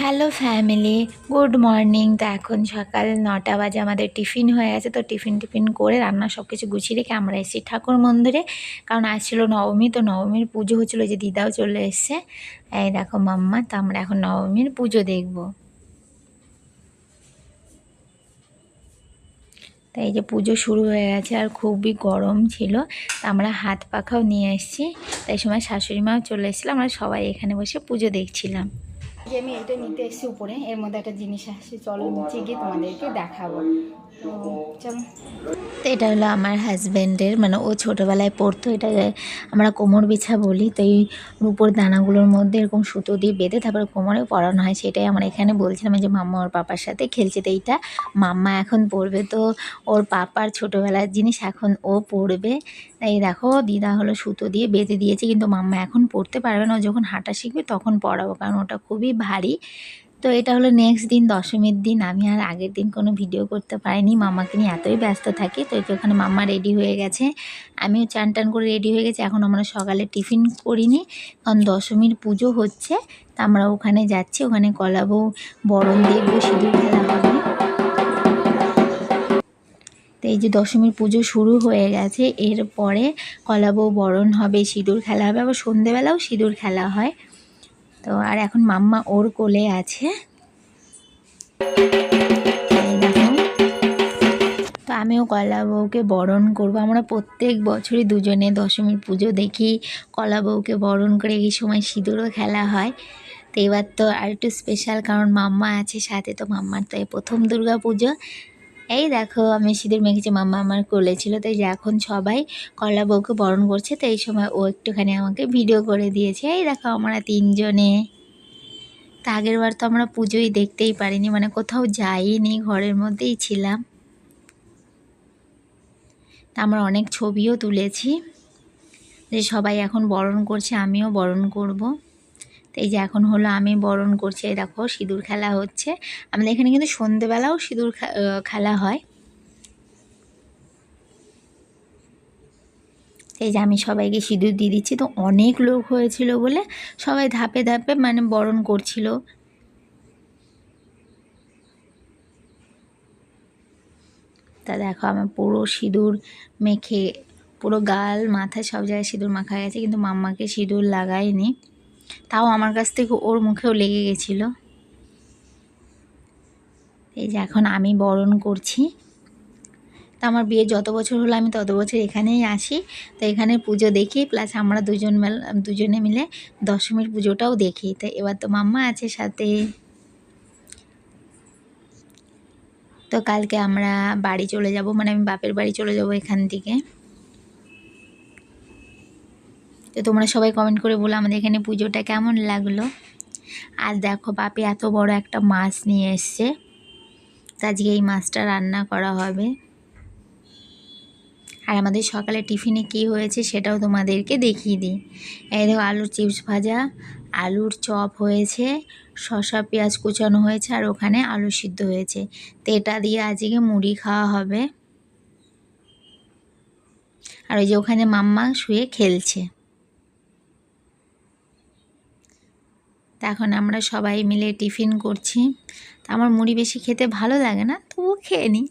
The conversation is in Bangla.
হ্যালো ফ্যামিলি গুড মর্নিং তো এখন সকাল নটা বাজে, আমাদের টিফিন হয়ে গেছে। তো টিফিন টিফিন করে রান্না সব কিছু গুছিয়ে রেখে আমরা এসেছি ঠাকুর মন্দিরে। কারণ আসছিল নবমী, তো নবমীর পুজো হচ্ছিল যে দিদাও চলে এসছে। এই দেখো মাম্মা, তো আমরা এখন নবমীর পুজো দেখব। তো এই যে পুজো শুরু হয়ে গেছে, আর খুবই গরম ছিল। তা আমরা হাত পাখাও নিয়ে এসেছি। তাই সময় শাশুড়ি মাও চলে এসেছিল, আমরা সবাই এখানে বসে পুজো দেখছিলাম। যে আমি এটা নিতে এসেছি উপরে এর মধ্যে একটা জিনিস আসছে চলো নিচে গিয়ে তোমাদেরকে দেখাবো। তো এটা হলো আমার হাজব্যান্ডের মানে ও ছোটোবেলায় পড়তো এটা, আমরা কোমর বিছা বলি, তো এই রূপোর দানাগুলোর মধ্যে এরকম সুতো দিয়ে বেঁধে তারপরে কোমরে পরানো হয়, সেটাই আমরা এখানে বলছিলাম যে মাম্মা ওর পাপার সাথে খেলছে, তো এইটা মাম্মা এখন পড়বে, তো ওর পাপার ছোটোবেলার জিনিস এখন ও পড়বে। এই দেখো, দিদা হলো সুতো দিয়ে বেঁধে দিয়েছে, কিন্তু মাম্মা এখন পড়তে পারবে না, ও যখন হাঁটা শিখবে তখন পড়াবো, কারণ ওটা খুবই ভারী। তো এটা হলো নেক্সট দিন, দশমীর দিন। আমি আর আগের দিন কোনো ভিডিও করতে পারিনি। মামাকে নিয়ে এতই ব্যস্ত থাকি, তো ওখানে মাম্মা রেডি হয়ে গেছে। আমিও চান টান করে রেডি হয়ে গেছি। এখন আমরা সকালে টিফিন করিনি, কারণ দশমীর পুজো হচ্ছে। তা আমরা ওখানে যাচ্ছি। ওখানে কলাবো বরণ দেখব সিঁদুর খেলা হবে। তো এই যে দশমীর পুজো শুরু হয়ে গেছে। এরপরে কলাবো বরণ হবে, সিঁদুর খেলা হবে। আবার সন্ধেবেলাও সিঁদুর খেলা হয়। তো আর এখন মাম্মা ওর কোলে আছে। তো আমিও কলা বউকে বরণ করব। আমরা প্রত্যেক বছরই দুজনে দশমীর পুজো দেখি। কলা বউকে বরণ করে এই সময় সিঁদুরও খেলা হয়। তো এবার তো আর একটু স্পেশাল কারণ মাম্মা আছে সাথে, তো মাম্মার তো এই প্রথম দুর্গা পুজো। এই দেখো, আমি সিঁদুর মেখেছি, মাম্মা আমার কোলে ছিল, তাই যে এখন সবাই কলা বউকে বরণ করছে তো এই সময় ও একটুখানি আমাকে ভিডিও করে দিয়েছে। এই দেখো আমরা তিনজনে। তা আগের বার তো আমরা পুজোই দেখতেই পারিনি মানে কোথাও যাইনি, ঘরের মধ্যেই ছিলাম। তা আমরা অনেক ছবিও তুলেছি, যে সবাই এখন বরণ করছে, আমিও বরণ করব। তো এই যে এখন হলো আমি বরণ করছি দেখো সিঁদুর খেলা হচ্ছে। আমাদের এখানে কিন্তু সন্ধেবেলাও সিঁদুর খেলা হয়। এই যে আমি সবাইকে সিঁদুর দিয়ে দিচ্ছি, তো অনেক লোক হয়েছিল বলে সবাই ধাপে ধাপে মানে বরণ করছিল। তা দেখো আমার পুরো সিঁদুর মেখে, পুরো গাল, মাথা সব জায়গায় সিঁদুর মাখা গেছে, কিন্তু মাম্মাকে সিঁদুর লাগায়নি। তাও আমার কাছ থেকে ওর মুখেও লেগে গেছিল। এই যে এখন আমি বরণ করছি। তা আমার বিয়ে যত বছর হলো আমি তত বছর এখানেই আসি। তো এখানে পুজো দেখি প্লাস আমরা দুজন দুজনে মিলে দশমীর পুজোটাও দেখি। তো এবার তো মাম্মা আছে সাথে। তো কালকে আমরা বাড়ি চলে যাব মানে আমি বাপের বাড়ি চলে যাব এখান থেকে। তো তোমরা সবাই কমেন্ট করে বলো আমাদের এখানে পুজোটা কেমন লাগল। আর দেখো বাপি এত বড় একটা মাছ নিয়ে এসছে। আজকে এই মাছটা রান্না করা হবে। আর আমাদের সকালে টিফিনে কি হয়েছে সেটাও তোমাদেরকে দেখিয়ে দিই। এই দেখো আলুর চিপস ভাজা, আলুর চপ হয়েছে, শসা, পেঁয়াজ কুচানো হয়েছে, আর ওখানে আলু সিদ্ধ হয়েছে। তো এটা দিয়ে আজকে মুড়ি খাওয়া হবে। আর ওই যে ওখানে মাম্মা শুয়ে খেলছে। এখন আমরা সবাই মিলে টিফিন করছি। তা আমার মুড়ি বেশি খেতে ভালো লাগে না, তবুও খেয়ে নিই।